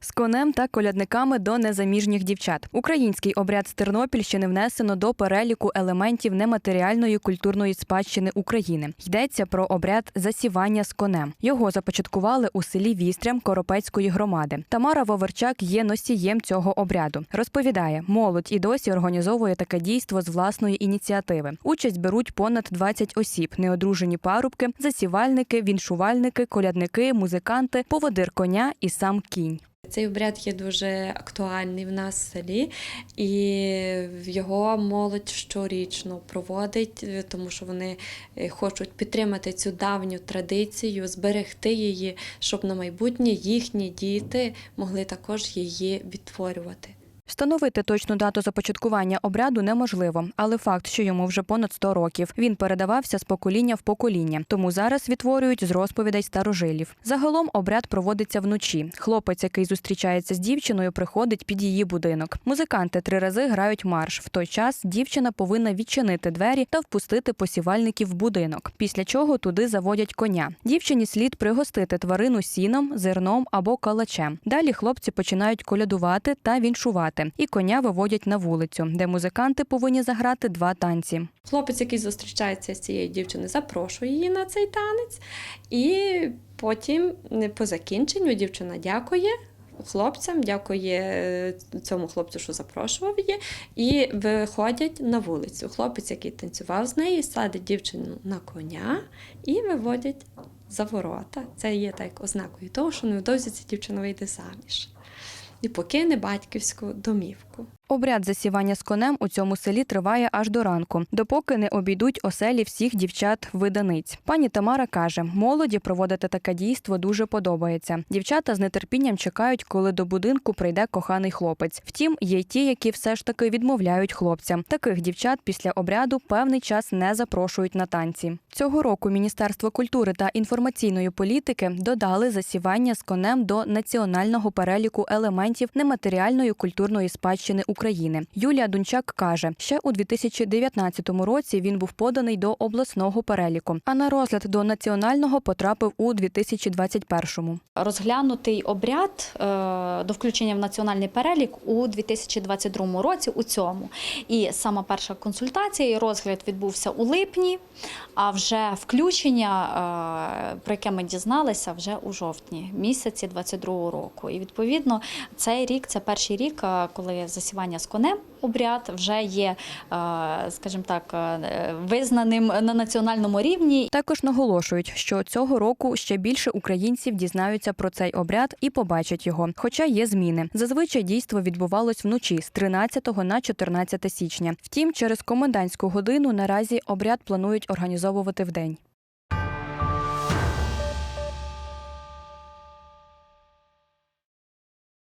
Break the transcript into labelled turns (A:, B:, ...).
A: З конем та колядниками до незаміжніх дівчат. Український обряд з Тернопільщини внесено до переліку елементів нематеріальної культурної спадщини України. Йдеться про обряд засівання з конем. Його започаткували у селі Вістрям Коропецької громади. Тамара Воверчак є носієм цього обряду. Розповідає, молодь і досі організовує таке дійство з власної ініціативи. Участь беруть понад 20 осіб, неодружені парубки, засівальники, віншувальники, колядники, музиканти, поводир коня і сам кінь.
B: Цей обряд є дуже актуальний в нас в селі, і його молодь щорічно проводить, е, тому що вони е, хочуть підтримати цю давню традицію, зберегти її, щоб на майбутнє їхні діти могли також її відтворювати.
A: Встановити точну дату започаткування обряду неможливо, але факт, що йому вже понад 100 років. Він передавався з покоління в покоління, тому зараз відтворюють з розповідей старожилів. Загалом обряд проводиться вночі. Хлопець, який зустрічається з дівчиною, приходить під її будинок. Музиканти три рази грають марш. В той час дівчина повинна відчинити двері та впустити посівальників в будинок. Після чого туди заводять коня. Дівчині слід пригостити тварину сіном, зерном або калачем. Далі хлопці починають колядувати та віншувати, і коня виводять на вулицю, де музиканти повинні заграти два танці.
B: Хлопець, який зустрічається з цією дівчиною, запрошує її на цей танець, і потім по закінченню дівчина дякує. Хлопцям дякує е, цьому хлопцю, що запрошував її, і виходять на вулицю. Хлопець, який танцював з нею, садить дівчину на коня і виводять за ворота. Це є так ознакою того, що невдовзі ця дівчина вийде заміж і покине батьківську домівку.
A: Обряд засівання з конем у цьому селі триває аж до ранку, допоки не обійдуть оселі всіх дівчат-виданиць. Пані Тамара каже, молоді проводити таке дійство дуже подобається. Дівчата з нетерпінням чекають, коли до будинку прийде коханий хлопець. Втім, є й ті, які все ж таки відмовляють хлопцям. Таких дівчат після обряду певний час не запрошують на танці. Цього року Міністерство культури та інформаційної політики додали засівання з конем до національного переліку елементів нематеріальної культурної спадщини. Юлія Дунчак каже, ще у 2019 році він був поданий до обласного переліку, а на розгляд до національного потрапив у 2021-му.
C: розглянутий обряд е, до включення в національний перелік у 2022 році. У цьому і сама перша консультація і розгляд відбувся у липні. А вже включення, е, про яке ми дізналися, вже у жовтні місяці 22 року. І відповідно цей рік це перший рік, е, коли засівання з конем обряд вже є, е, скажімо так, е, визнаним на національному рівні
A: Також наголошують, що цього року ще більше українців дізнаються про цей обряд і побачать його. Хоча є зміни. Зазвичай дійство відбувалось вночі з 13 на 14 січня. Втім, через комендантську годину наразі обряд планують організовувати вдень.